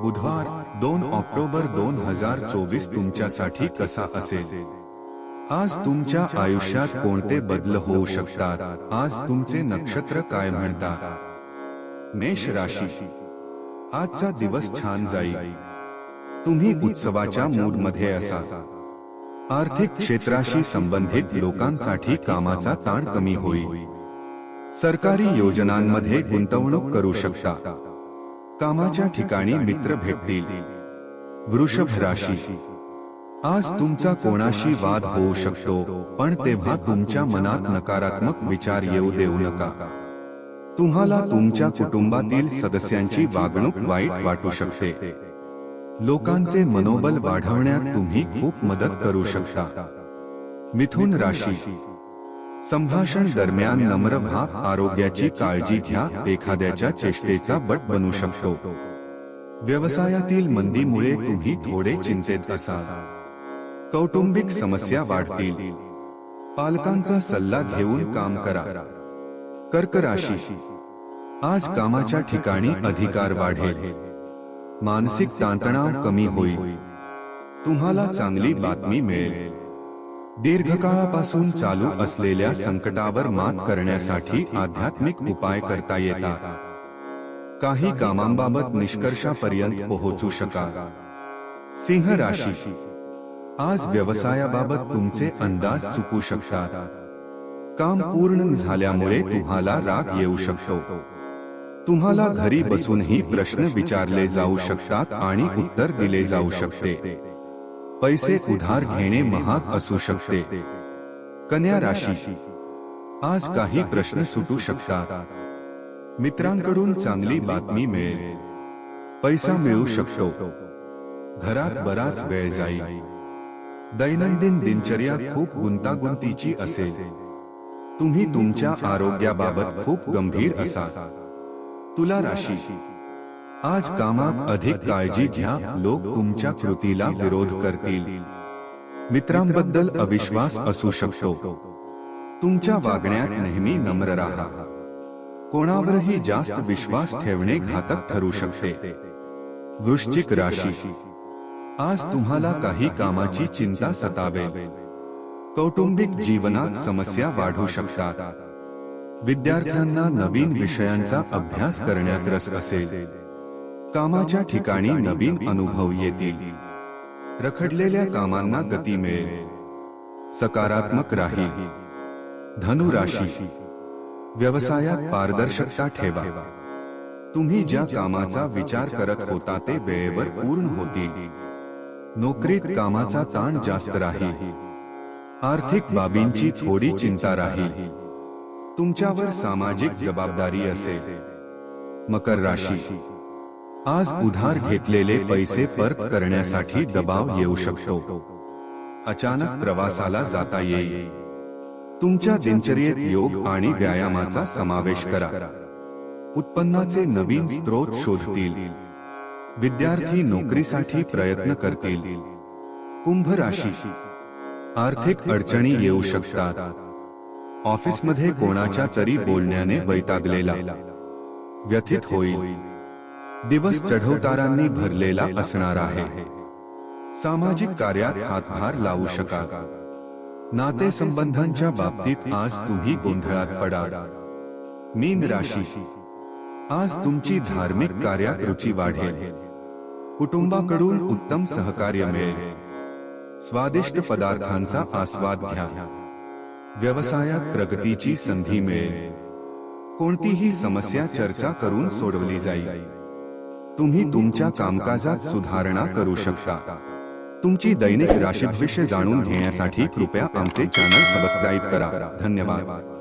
बुधवार दोन ऑक्टोबर दोन हजार चोवीस तुमच्यासाठी कसा असेल? आज तुमच्या आयुष्यात कोणते बदल होऊ शकतात? आज तुमचे नक्षत्र काय म्हणतात? मेष राशी. आजचा दिवस छान जाईल. तुम्ही उत्सवाच्या मूडमध्ये असाल आर्थिक क्षेत्राशी संबंधित लोकांसाठी कामाचा ताण कमी होईल. सरकारी योजनांमध्ये गुंतवणूक करू शकता. कामाच्या ठिकाणी मित्र भेटतील. वृषभ राशी आज तुमचा कोणाशी वाद होऊ शकतो पण तेव्हा तुमच्या मनात नकारात्मक विचार येऊ देऊ नका. तुम्हाला तुमच्या कुटुंबातील सदस्यांची वागणूक वाईट वाटू शकते. लोकांचे मनोबल वाढवण्यात तुम्ही खूप मदत करू शकता. मिथुन राशी. संभाषण दरम्यान नम्र भाग आरोग्याची काळजी घ्या एखाद्याच्या चेष्टेचा बट बनू शकतो. व्यवसायातील मंदीमुळे तुम्ही थोडे चिंतेत असाल. कौटुंबिक समस्या वाढतील. पालकांचा सल्ला घेऊन काम करा. कर्क राशी. आज कामाच्या ठिकाणी अधिकार वाढेल. मानसिक ताणतणाव कमी होईल. तुम्हाला चांगली बातमी मिळेल. दीर्घकाळापासून चालू असलेल्या संकटावर मात करण्यासाठी आध्यात्मिक उपाय करता येतात. काही कामांबाबत निष्कर्षापर्यंत पोहोचू शकाल. सिंह राशी. आज व्यवसायाबाबत तुमचे अंदाज चुकू शकतात. काम पूर्ण झाल्यामुळे तुम्हाला राग येऊ शकतो. तुम्हाला घरी बसूनही प्रश्न विचारले जाऊ शकतात आणि उत्तर दिले जाऊ शकते. पैसे उधार घेणे महाग असू शकते. कन्या राशी. आज काही प्रश्न सुटू शकतात. मित्रांकडून चांगली बातमी मिळेल. पैसा मिळू शकतो. घरात बराच वेळ जाईल. दैनंदिन दिनचर्या खूप गुंतागुंतीची असेल. तुम्ही तुमच्या आरोग्याबाबत खूप गंभीर असाल. तुला राशी. आज कामात अधिक काळजी घ्या, लोक तुमच्या कृतीला विरोध करतील. मित्रांबद्दल अविश्वास असू शकतो. तुमच्या वागण्यात नेहमी नम्र राहा. कोणावरही जास्त विश्वास ठेवणे घातक ठरू शकते. वृश्चिक राशी. आज तुम्हाला काही कामाची चिंता सतावेल. कौटुंबिक जीवनात समस्या वाढू शकतात. विद्यार्थ्यांना नवीन विषयांचा अभ्यास करण्यात रस असेल. कामाच्या ठिकाणी नवीन अनुभव येतील. रखडलेल्या कामांना गती मिळेल. सकारात्मक राहील धनु राशी. व्यवसायात पारदर्शकता ठेवा. तुम्ही ज्या कामाचा विचार करत होता ते वेळेवर पूर्ण होतील. नोकरीत कामाचा ताण जास्त राहील आर्थिक बाबींची थोडी चिंता राहील तुमच्यावर सामाजिक जबाबदारी असेल. मकर राशी. आज उधार घेतलेले पैसे परत करण्यासाठी दबाव येऊ शकतो. अचानक प्रवासाला जाता येईल. तुमच्या दिनचर्येत योग आणि व्यायामाचा समावेश करा. उत्पन्नाचे नवीन स्रोत शोधतील. विद्यार्थी नोकरीसाठी प्रयत्न करतील. कुंभ राशी. आर्थिक अडचणी येऊ शकतात. ऑफिसमध्ये कोणाच्या तरी बोलण्याने वैतागलेला. व्यथित होईल. दिवस चढवतारांनी भरलेला असणार आहे. सामाजिक कार्यात हातभार लावू शकाल. नातेसंबंधांच्या बाबतीत आज तुम्ही गोंधळात पडाल. मीन राशी. आज तुमची धार्मिक कार्यात रुची वाढेल. कुटुंबाकडून उत्तम सहकार्य मिळेल. स्वादिष्ट पदार्थांचा आस्वाद घ्या. व्यवसायात प्रगतीची संधी मिळेल. कोणतीही समस्या चर्चा करून सोडवली जाईल. तुम्ही तुमच्या कामकाजात सुधारणा करू शकता. तुमची दैनिक राशी भविष्य जाणून घेण्यासाठी कृपया आमचे चॅनल सबस्क्राईब करा. धन्यवाद.